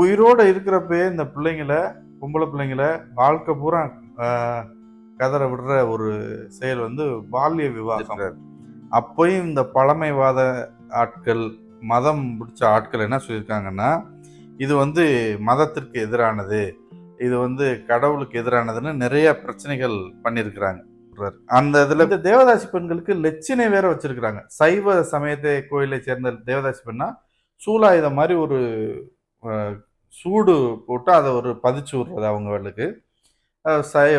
உயிரோடு இருக்கிறப்பயே இந்த பிள்ளைங்கள பொம்பளை பிள்ளைங்கள வாழ்க்கை பூரா கதற விடுற ஒரு செயல் வந்து பால்ய விவாகம். அப்பயும் இந்த பழமைவாத ஆட்கள் மதம் பிடிச்ச ஆட்கள் என்ன சொல்லியிருக்காங்கன்னா இது வந்து மதத்திற்கு எதிரானது இது வந்து கடவுளுக்கு எதிரானதுன்னு நிறைய பிரச்சனைகள் பண்ணியிருக்கிறாங்க. அந்த இதுல இந்த தேவதாசி பெண்களுக்கு லட்சணை வேற வச்சிருக்கிறாங்க. சைவ சமயத்தை கோயிலை சேர்ந்த தேவதாசி பெண்ணா சூலாயுதம் மாதிரி ஒரு சூடு போட்டு அதை ஒரு பதிச்சு விடுறது அவங்களுக்கு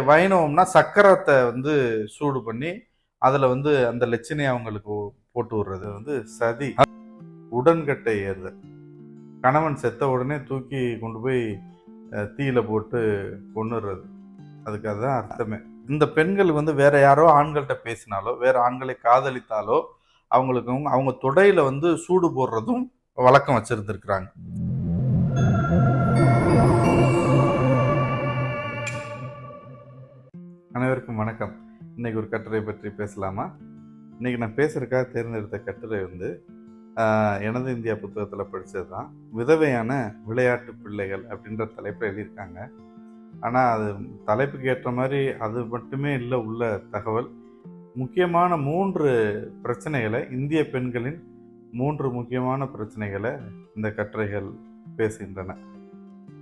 வைணவம்னா சக்கரத்தை வந்து சூடு பண்ணி அதில் வந்து அந்த லட்சணையை அவங்களுக்கு போட்டு விடுறது வந்து சதி. உடன்கட்டை ஏறுதல். கணவன் செத்த உடனே தூக்கி கொண்டு போய் தீயில போட்டு கொண்டுடுறது அதுக்கு அதுதான் அர்த்தமே. இந்த பெண்கள் வந்து வேற யாரோ ஆண்கள்கிட்ட பேசினாலோ வேற ஆண்களை காதலித்தாலோ அவங்களுக்கு அவங்க- அவங்க தொடையில வந்து சூடு போடுறதும் வழக்கம் வச்சிருந்துருக்குறாங்க. அனைவருக்கும் வணக்கம். இன்றைக்கி ஒரு கட்டுரை பற்றி பேசலாமா? இன்றைக்கி நான் பேசுகிறக்காக தேர்ந்தெடுத்த கட்டுரை வந்து எனது இந்தியா புத்தகத்தில் படித்தது தான் விதவையான விளையாட்டு பிள்ளைகள் அப்படின்ற தலைப்பில் எழுதியிருக்காங்க. ஆனால் அது தலைப்புக்கு ஏற்ற மாதிரி அது மட்டுமே இல்லை உள்ள தகவல். முக்கியமான மூன்று பிரச்சனைகளை இந்திய பெண்களின் மூன்று முக்கியமான பிரச்சனைகளை இந்த கட்டுரைகள் பேசுகின்றன.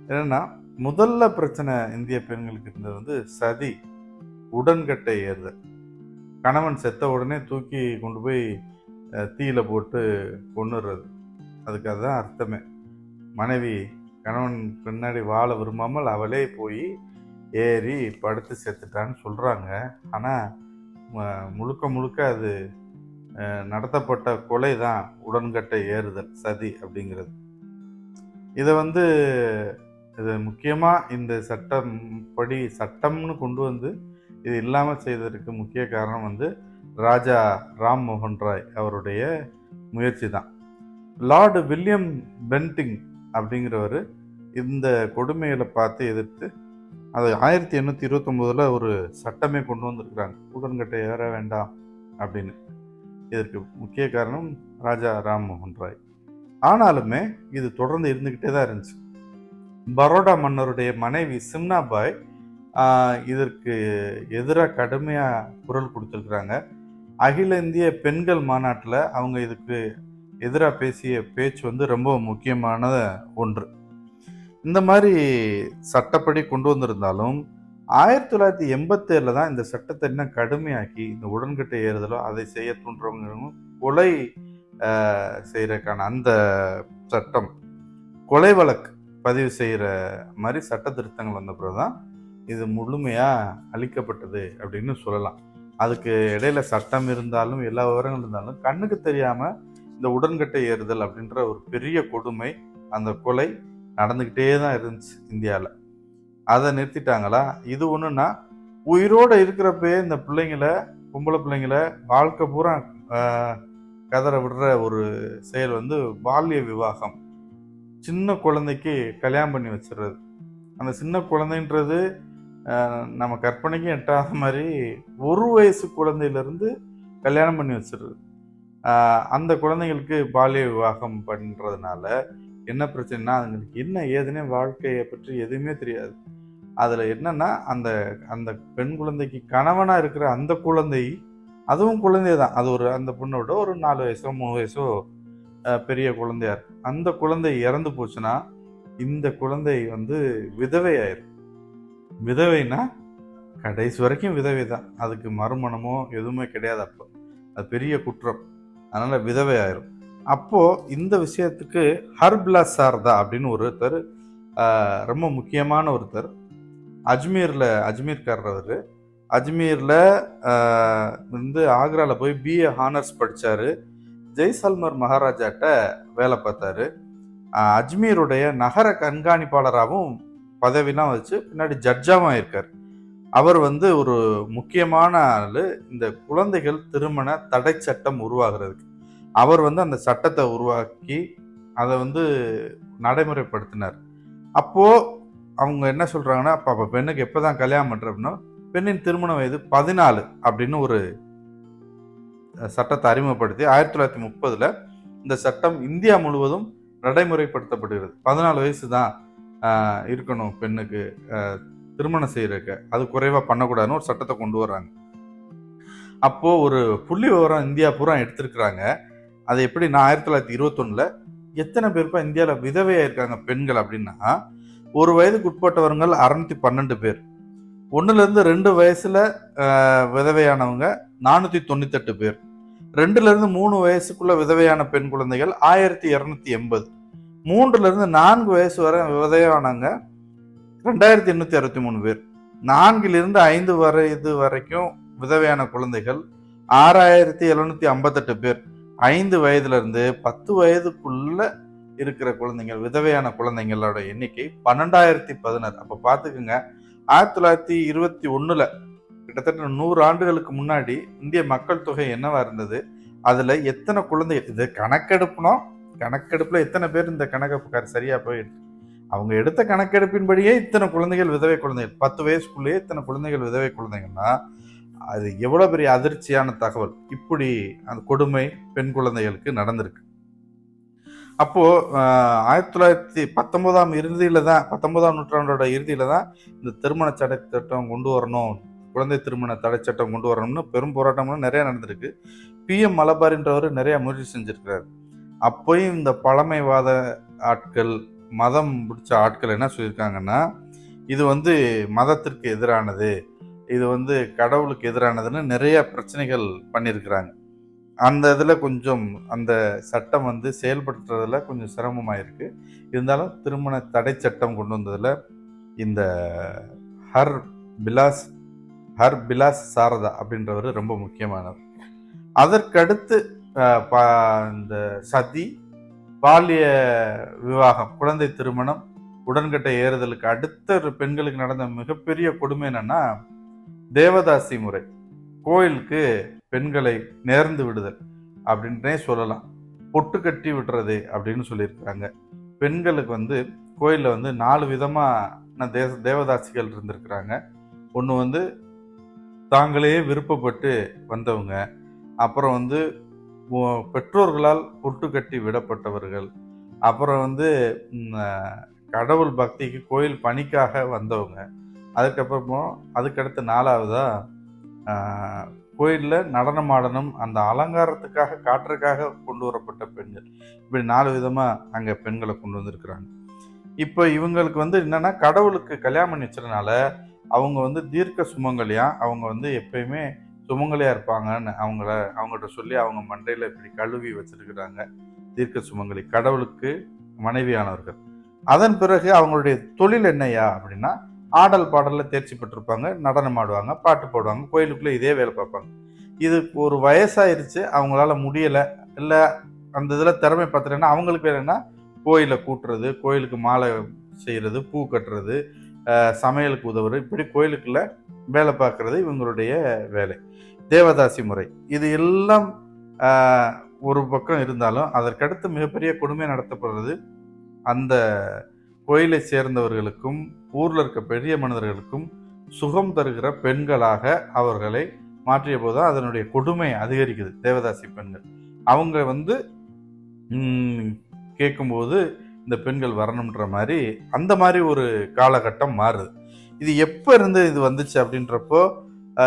என்னன்னா முதல்ல பிரச்சனை இந்திய பெண்களுக்கு இருந்தது வந்து சதி. உடன்கட்டை ஏறுதல் கணவன் செத்த உடனே தூக்கி கொண்டு போய் தீயில் தீயில போட்டு கொண்டுடுறது அதுக்கு அதுதான் அர்த்தமே. மனைவி கணவன் பின்னாடி வாழ விரும்பாமல் அவளே போய் ஏறி படுத்து செத்துட்டான்னு சொல்கிறாங்க ஆனால் முழுக்க முழுக்க அது நடத்தப்பட்ட கொலை தான் உடன்கட்டை ஏறுதல் சதி அப்படிங்கிறது. இதை வந்து இது முக்கியமாக இந்த சட்டம் படி சட்டம்னு கொண்டு வந்து இது இல்லாமல் செய்ததற்கு முக்கிய காரணம் வந்து ராஜா ராம் மோகன் ராய் அவருடைய முயற்சி தான். லார்டு வில்லியம் பென்டிங் அப்படிங்கிறவர் இந்த கொடுமைகளை பார்த்து எதிர்த்து அது ஆயிரத்தி எண்ணூற்றி இருபத்தொம்போதில் ஒரு சட்டமே கொண்டு வந்திருக்கிறாங்க. உடன்கட்டை ஏற வேண்டாம் அப்படின்னு. இதற்கு முக்கிய காரணம் ராஜா ராம் மோகன் ராய். ஆனாலுமே இது தொடர்ந்து இருந்துக்கிட்டே தான் இருந்துச்சு. பரோடா மன்னருடைய மனைவி சிம்னாபாய் பாய் இதற்கு எதிராக கடுமையாக குரல் கொடுத்துருக்குறாங்க. அகில இந்திய பெண்கள் மாநாட்டில் அவங்க இதுக்கு எதிராக பேசிய பேச்சு வந்து ரொம்ப முக்கியமான ஒன்று. இந்த மாதிரி சட்டப்படி கொண்டு வந்திருந்தாலும் ஆயிரத்தி தொள்ளாயிரத்தி எண்பத்தேழில் தான் இந்த சட்டத்தை இன்னும் கடுமையாக்கி இந்த உடன்கட்டை ஏறுதலோ அதை செய்ய தூண்டுறவங்களும் கொலை செய்கிறக்கான அந்த சட்டம் கொலை வழக்கு பதிவு செய்கிற மாதிரி சட்ட திருத்தங்கள் வந்த பிறகு தான் இது முழுமையாக அழிக்கப்பட்டது அப்படின்னு சொல்லலாம். அதுக்கு இடையில சட்டம் இருந்தாலும் எல்லா விவரங்களும் இருந்தாலும் கண்ணுக்கு தெரியாமல் இந்த உடன்கட்டை ஏறுதல் அப்படின்ற ஒரு பெரிய கொடுமை அந்த கொலை நடந்துக்கிட்டே தான் இருந்துச்சு இந்தியாவில் அதை நிறுத்திட்டாங்களா? இது ஒன்றுன்னா உயிரோடு இருக்கிறப்பயே இந்த பிள்ளைங்கள பொம்பளை பிள்ளைங்கள வாழ்க்கை பூரா கதற விடுற ஒரு செயல் வந்து பால்ய விவாகம். சின்ன குழந்தைக்கு கல்யாணம் பண்ணி வச்சிடுறது. அந்த சின்ன குழந்தைன்றது நம்ம கற்பனைக்கு எட்டாத மாதிரி ஒரு வயசு குழந்தையிலேருந்து கல்யாணம் பண்ணி வச்சிடுறது. அந்த குழந்தைங்களுக்கு பால்ய விவாகம் பண்ணுறதுனால என்ன பிரச்சனைனா அதுங்களுக்கு என்ன ஏதுனே வாழ்க்கையை பற்றி எதுவுமே தெரியாது. அதில் என்னென்னா அந்த அந்த பெண் குழந்தைக்கு கணவனாக இருக்கிற அந்த குழந்தை அதுவும் குழந்தை தான். அது ஒரு அந்த பொண்ணோட ஒரு நாலு வயசோ மூணு வயசோ பெரிய குழந்தையார் அந்த குழந்தை இறந்து போச்சுன்னா இந்த குழந்தை வந்து விதவை ஆயிரும் விதவைனா கடைசி வரைக்கும் விதவை தான். அதுக்கு மறுமணமோ எதுவுமே கிடையாது அப்போ. அது பெரிய குற்றம். அதனால் விதவை ஆயிரும். அப்போது இந்த விஷயத்துக்கு ஹர்பிலா சாரதா அப்படின்னு ஒருத்தர் ரொம்ப முக்கியமான ஒருத்தர். அஜ்மீரில் அஜ்மீர்காரர் அவர். அஜ்மீரில் வந்து ஆக்ராவில் போய் பிஏ ஹானர்ஸ் படித்தார் ஜெய்சல்மர் மகாராஜாட்ட வேலை பார்த்தாரு. அஜ்மீருடைய நகர கண்காணிப்பாளராகவும் பதவிலாம் வச்சு பின்னாடி ஜட்ஜாகவும் ஆயிருக்கார். அவர் வந்து ஒரு முக்கியமான ஆள். இந்த குழந்தைகள் திருமண தடை சட்டம் உருவாகிறதுக்கு. அவர் வந்து அந்த சட்டத்தை உருவாக்கி அதை வந்து நடைமுறைப்படுத்தினார். அப்போது அவங்க என்ன சொல்கிறாங்கன்னா அப்போ அப்போ பெண்ணுக்கு எப்போ தான் கல்யாணம் பண்ற பெண்ணின் திருமண வயது பதினாலு அப்படின்னு ஒரு சட்டத்தை அறிமுகப்படுத்தி ஆயிரத்தி தொள்ளாயிரத்தி முப்பதில் இந்த சட்டம் இந்தியா முழுவதும் நடைமுறைப்படுத்தப்படுகிறது. பதினாலு வயசு தான் இருக்கணும் பெண்ணுக்கு. திருமணம் செய்கிறக்க அது குறைவாக பண்ணக்கூடாதுன்னு ஒரு சட்டத்தை கொண்டு வர்றாங்க. அப்போது ஒரு புள்ளி விவரம் இந்தியா பூரா எடுத்திருக்கிறாங்க. அது எப்படி நான் ஆயிரத்தி தொள்ளாயிரத்தி இருபத்தொன்னுல எத்தனை பேருப்பா இந்தியாவில் விதவையாக இருக்காங்க பெண்கள் அப்படின்னா ஒரு வயதுக்கு உட்பட்டவர்கள் அறுநூத்தி பன்னெண்டு பேர். ஒன்றுலேருந்து ரெண்டு வயசில் விதவையானவங்க நானூற்றி தொண்ணூத்தெட்டு பேர். ரெண்டுலேருந்து மூணு வயசுக்குள்ள விதவையான பெண் குழந்தைகள் ஆயிரத்தி இரநூத்தி எண்பது. மூன்றுலேருந்து நான்கு வயசு வரை விதையானவங்க ரெண்டாயிரத்தி எண்ணூத்தி அறுபத்தி மூணு பேர். நான்கிலிருந்து ஐந்து வயது வரைக்கும் விதவையான குழந்தைகள். ஆறாயிரத்தி எழுநூத்தி ஐம்பத்தெட்டு பேர். ஐந்து வயதுலேருந்து பத்து வயதுக்குள்ள இருக்கிற குழந்தைங்கள் விதவையான குழந்தைங்களோட எண்ணிக்கை பன்னெண்டாயிரத்தி பதினாறு. அப்போ பார்த்துக்குங்க ஆயிரத்தி தொள்ளாயிரத்தி இருபத்தி ஒன்றில் கிட்டத்தட்ட நூறு ஆண்டுகளுக்கு முன்னாடி இந்திய மக்கள் தொகை என்னவா இருந்தது? அதில் எத்தனை குழந்தைகள்? இது கணக்கெடுப்புனோம் கணக்கெடுப்பில் எத்தனை பேர் இந்த கணக்கு சரியா போய் அவங்க எடுத்த கணக்கெடுப்பின்படியே இத்தனை குழந்தைகள் விதவை குழந்தைகள். பத்து வயசுக்குள்ளேயே இத்தனை குழந்தைகள் விதவை குழந்தைகள்னா அது எவ்வளோ பெரிய அதிர்ச்சியான தகவல். இப்படி அந்த கொடுமை பெண் குழந்தைகளுக்கு நடந்திருக்கு. அப்போது ஆயிரத்தி தொள்ளாயிரத்தி பத்தொன்பதாம் இறுதியில் தான் பத்தொன்பதாம் நூற்றாண்டோட இறுதியில் தான் இந்த திருமண தடை திட்டம் கொண்டு வரணும் குழந்தை திருமண தடை சட்டம் கொண்டு வரணும்னு பெரும் போராட்டம்லாம் நிறையா நடந்திருக்கு. பி எம் மலபாரின்றவர் நிறையா முயற்சி செஞ்சுருக்கிறார். அப்போயும் இந்த பழமைவாத ஆட்கள் மதம் பிடிச்ச ஆட்கள் என்ன சொல்லியிருக்காங்கன்னா இது வந்து மதத்திற்கு எதிரானது இது வந்து கடவுளுக்கு எதிரானதுன்னு நிறைய பிரச்சனைகள் பண்ணியிருக்கிறாங்க. அந்த இதில் கொஞ்சம் அந்த சட்டம் வந்து செயல்படுத்துறதுல கொஞ்சம் சிரமமாக இருக்குது இருந்தாலும் திருமண தடை சட்டம் கொண்டு வந்ததில் இந்த ஹர் பிலாஸ் ஹர் பிலாஸ் சாரதா அப்படின்றவர் ரொம்ப முக்கியமானவர். அதற்கடுத்து இந்த சதி பாலிய விவாகம் குழந்தை திருமணம் உடன்கட்டை ஏறுதலுக்கு அடுத்த பெண்களுக்கு நடந்த மிகப்பெரிய கொடுமை என்னன்னா தேவதாசி முறை. கோயிலுக்கு பெண்களை நேர்ந்து விடுதல் அப்படின்றே சொல்லலாம். பொட்டு கட்டி விடுறது அப்படின்னு சொல்லியிருக்கிறாங்க. பெண்களுக்கு வந்து கோயிலில் வந்து நாலு விதமான தேச தேவதாசிகள் இருந்திருக்கிறாங்க. ஒன்று வந்து தாங்களே விருப்பப்பட்டு வந்தவங்க. அப்புறம் வந்து பெற்றோர்களால் பொட்டு கட்டி விடப்பட்டவர்கள். அப்புறம் வந்து கடவுள் பக்திக்கு கோயில் பணிக்காக வந்தவங்க. அதுக்கப்புறமா அதுக்கடுத்து நாலாவதா கோயிலில் நடனம் ஆடணும் அந்த அலங்காரத்துக்காக காற்றுக்காக கொண்டு வரப்பட்ட பெண்கள். இப்படி நாலு விதமாக அங்கே பெண்களை கொண்டு வந்திருக்கிறாங்க. இப்போ இவங்களுக்கு வந்து என்னென்னா கடவுளுக்கு கல்யாணம் பண்ணி வச்சதுனால அவங்க வந்து தீர்க்க சுமங்கலியா அவங்க வந்து எப்பயுமே சுமங்கலியாக இருப்பாங்கன்னு அவங்கள அவங்கள்ட்ட சொல்லி அவங்க மண்டையில் இப்படி கழுவி வச்சுருக்கிறாங்க. தீர்க்க சுமங்கலி கடவுளுக்கு மனைவியானவர்கள். அதன் பிறகு அவங்களுடைய தொழில் என்னையா அப்படின்னா ஆடல் பாடலில் தேர்ச்சி பெற்றிருப்பாங்க நடனம் ஆடுவாங்க பாட்டு பாடுவாங்க கோயிலுக்குள்ளே இதே வேலை பார்ப்பாங்க. இது ஒரு வயசாயிருச்சு அவங்களால முடியலை இல்லை அந்த இதில் திறமை பார்த்துட்டேன்னா அவங்களுக்கு வேற என்ன? கோயிலை கூட்டுறது கோயிலுக்கு மாலை செய்கிறது பூ கட்டுறது சமையலுக்கு உதவுறது இப்படி கோயிலுக்குள்ள வேலை பார்க்குறது இவங்களுடைய வேலை. தேவதாசி முறை. இது எல்லாம் ஒரு பக்கம் இருந்தாலும் அதற்கடுத்து மிகப்பெரிய கொடுமை நடத்தப்படுறது அந்த கோயிலை சேர்ந்தவர்களுக்கும் ஊரில் இருக்க பெரிய மனிதர்களுக்கும் சுகம் தருகிற பெண்களாக அவர்களை மாற்றிய போது அதனுடைய கொடுமை அதிகரிக்குது தேவதாசி பெண்கள். அவங்க வந்து கேட்கும்போது இந்த பெண்கள் வரணுன்ற மாதிரி அந்த மாதிரி ஒரு காலகட்டம் மாறுது. இது எப்போ இருந்து இது வந்துச்சு அப்படின்றப்போ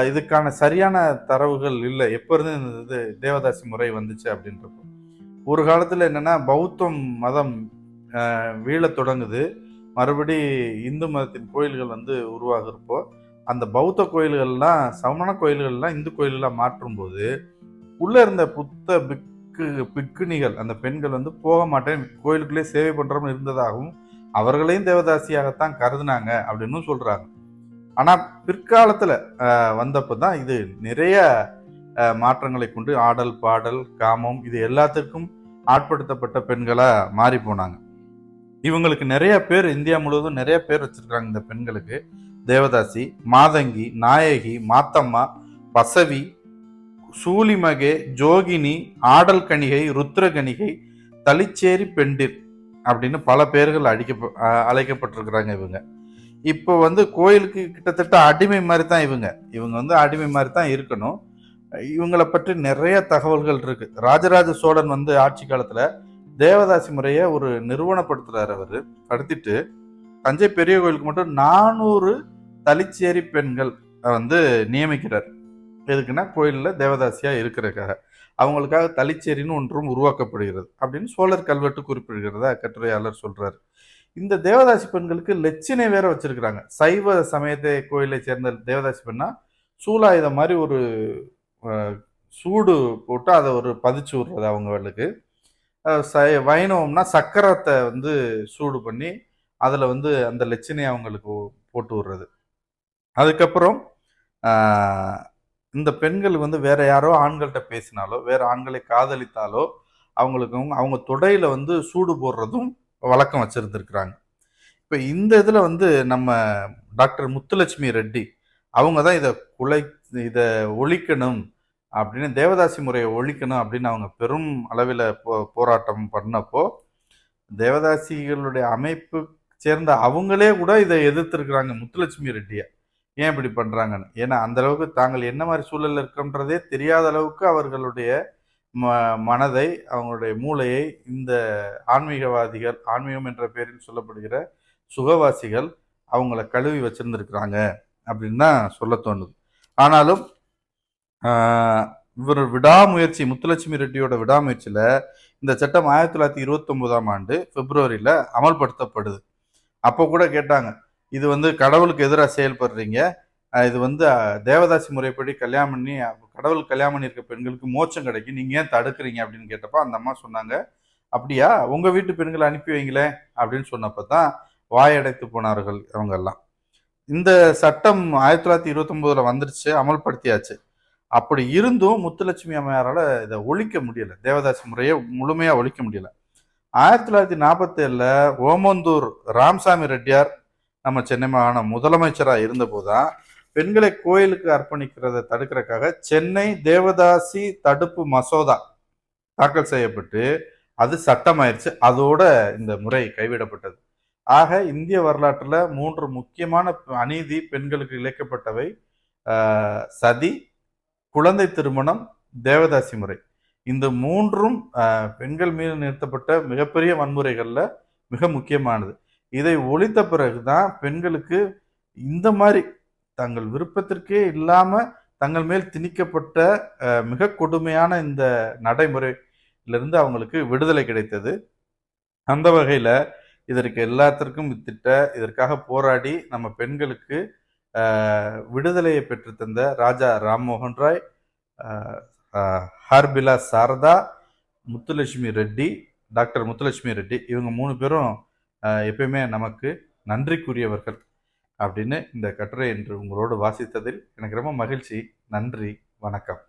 இதுக்கான சரியான தரவுகள் இல்லை. எப்போ இருந்து இந்த இது தேவதாசி முறை வந்துச்சு அப்படின்றப்போ. ஒரு காலத்தில் என்னன்னா பௌத்தம் மதம் வீழத் தொடங்குது. மறுபடி இந்து மதத்தின் கோயில்கள் வந்து உருவாகிறப்போ அந்த பௌத்த கோயில்கள்லாம் சமண கோயில்கள்லாம் இந்து கோயில்களாக மாற்றும்போது உள்ளே இருந்த புத்த பிக்கு பிக்குணிகள் அந்த பெண்கள் வந்து போக மாட்டேன் கோயிலுக்குள்ளே சேவை பண்ணுறவங்க இருந்ததாகவும் அவர்களையும் தேவதாசியாகத்தான் கருதுனாங்க அப்படின்னு சொல்கிறாங்க ஆனால் பிற்காலத்தில் வந்தப்போ தான் இது நிறைய மாற்றங்களை கொண்டு ஆடல் பாடல் காமம் இது எல்லாத்துக்கும் ஆட்படுத்தப்பட்ட பெண்களாக மாறி போனாங்க. இவங்களுக்கு நிறைய பேர் இந்தியா முழுவதும் நிறைய பேர் வச்சிருக்காங்க இந்த பெண்களுக்கு. தேவதாசி மாதங்கி நாயகி மாத்தம்மா பசவி சூலிமகே ஜோகினி ஆடல் கணிகை ருத்ரகணிகை தளிச்சேரி பெண்டிர். அப்படின்னு பல பேர்கள் அடிக்க அழைக்கப்பட்டிருக்கிறாங்க இவங்க. இப்போ வந்து கோயிலுக்கு கிட்டத்தட்ட அடிமை மாதிரி தான் இவங்க. இவங்க வந்து அடிமை மாதிரி தான் இருக்கணும். இவங்களை பற்றி நிறைய தகவல்கள் இருக்கு. ராஜராஜ சோழன் வந்து ஆட்சி காலத்துல தேவதாசி முறையை ஒரு நிறுவனப்படுத்துறாரு அவர். படுத்திட்டு தஞ்சை பெரிய கோயிலுக்கு மட்டும் நானூறு தலிச்சேரி பெண்கள் வந்து நியமிக்கிறார். எதுக்குன்னா கோயிலில் தேவதாசியாக இருக்கிறதுக்காக. அவங்களுக்காக தலிச்சேரின்னு ஒன்றும் உருவாக்கப்படுகிறது. அப்படின்னு சோழர் கல்வெட்டு குறிப்பிடுகிறதா கட்டுரையாளர் சொல்றாரு. இந்த தேவதாசி பெண்களுக்கு லட்சணை வேற வச்சிருக்கிறாங்க. சைவ சமயத்தை கோயிலை சேர்ந்த தேவதாசி பெண்ணா சூலாயுதம் மாதிரி ஒரு சூடு போட்டு அதை ஒரு பதிச்சு விடுறது அவங்களுக்கு வைணவம்னா சக்கரத்தை வந்து சூடு பண்ணி அதில் வந்து அந்த லட்சணையை அவங்களுக்கு போட்டு விடுறது. அதுக்கப்புறம் இந்த பெண்கள் வந்து வேற யாரோ ஆண்கள்கிட்ட பேசினாலோ வேற ஆண்களை காதலித்தாலோ அவங்களுக்கு அவங்க- அவங்க தொடையில வந்து சூடு போடுறதும் வழக்கம் வச்சிருந்துருக்குறாங்க. இப்போ இந்த இதில் வந்து நம்ம டாக்டர் முத்துலட்சுமி ரெட்டி அவங்க தான் இதை குலை இதை ஒழிக்கணும் அப்படின்னு தேவதாசி முறையை ஒழிக்கணும் அப்படின்னு அவங்க பெரும் அளவில் போ போராட்டம் பண்ணப்போ தேவதாசிகளுடைய அமைப்பு சேர்ந்த அவங்களே கூட இதை எதிர்த்திருக்கிறாங்க முத்துலட்சுமி ரெட்டியை. ஏன் இப்படி பண்ணுறாங்கன்னு ஏன்னா அந்த அளவுக்கு தாங்கள் என்ன மாதிரி சூழலில் இருக்கோன்றதே தெரியாத அளவுக்கு அவர்களுடைய ம மனதை அவங்களுடைய மூளையை இந்த ஆன்மீகவாதிகள் ஆன்மீகம் என்ற பெயரில் சொல்லப்படுகிற சுகவாசிகள் அவங்கள கழுவி வச்சிருந்திருக்கிறாங்க அப்படின்னு தான் சொல்ல தோணுது. ஆனாலும் இவர் விடாமுயற்சி முத்துலட்சுமி ரெட்டியோட விடாமுயற்சியில் இந்த சட்டம் ஆயிரத்தி தொள்ளாயிரத்தி இருபத்தொம்போதாம் ஆண்டு பிப்ரவரியில் அமல்படுத்தப்படுது. அப்போ கூட கேட்டாங்க இது வந்து கடவுளுக்கு எதிராக செயல்படுறீங்க. இது வந்து தேவதாசி முறைப்படி கல்யாணம் பண்ணி கடவுள் கல்யாணம் பண்ணியிருக்க பெண்களுக்கு மோட்சம் கிடைக்கும். நீங்கள் ஏன் தடுக்கிறீங்க அப்படின்னு கேட்டப்ப அந்த அம்மா சொன்னாங்க அப்படியா உங்கள் வீட்டு பெண்களை அனுப்பி வைங்களேன் அப்படின்னு சொன்னப்ப தான் வாயடைத்து போனார்கள் இவங்கெல்லாம் இந்த சட்டம் ஆயிரத்தி தொள்ளாயிரத்தி இருபத்தொம்போதில் வந்துருச்சு அமல்படுத்தியாச்சு. அப்படி இருந்தும் முத்துலட்சுமி அம்மையாரால் இதை ஒழிக்க முடியல. தேவதாசி முறையை முழுமையாக ஒழிக்க முடியல. ஆயிரத்தி தொள்ளாயிரத்தி நாற்பத்தேழில் ஓமந்தூர் ராம்சாமி ரெட்டியார் நம்ம சென்னை மாகாண முதலமைச்சராக இருந்தபோதுதான் பெண்களை கோயிலுக்கு அர்ப்பணிக்கிறதை தடுக்கிறதுக்காக சென்னை தேவதாசி தடுப்பு மசோதா தாக்கல் செய்யப்பட்டு அது சட்டமாயிருச்சு. அதோட இந்த முறை கைவிடப்பட்டது. ஆக இந்திய வரலாற்றில் மூன்று முக்கியமான அநீதி பெண்களுக்கு இழைக்கப்பட்டவை சதி குழந்தை திருமணம் தேவதாசி முறை. இந்த மூன்றும் பெண்கள் மீது நிறுத்தப்பட்ட மிகப்பெரிய வன்முறைகளில் மிக முக்கியமானது. இதை ஒழித்த பிறகுதான் பெண்களுக்கு இந்த மாதிரி தங்கள் விருப்பத்திற்கே இல்லாம தங்கள் மேல் திணிக்கப்பட்ட மிக கொடுமையான இந்த நடைமுறையிலிருந்து அவங்களுக்கு விடுதலை கிடைத்தது. அந்த வகையில இதற்கு எல்லாத்திற்கும் வித்திட்ட இதற்காக போராடி நம்ம பெண்களுக்கு விடுதலையை பெற்றுத்தந்த ராஜா ராம்மோகன் ராய் அஹ், ஹார்பிலா சாரதா முத்துலட்சுமி ரெட்டி டாக்டர் முத்துலட்சுமி ரெட்டி இவங்க மூணு பேரும் எப்பயுமே நமக்கு நன்றிக்குரியவர்கள் அப்படின்னு இந்த கட்டுரை என்று உங்களோடு வாசித்ததில் எனக்கு ரொம்ப மகிழ்ச்சி. நன்றி. வணக்கம்.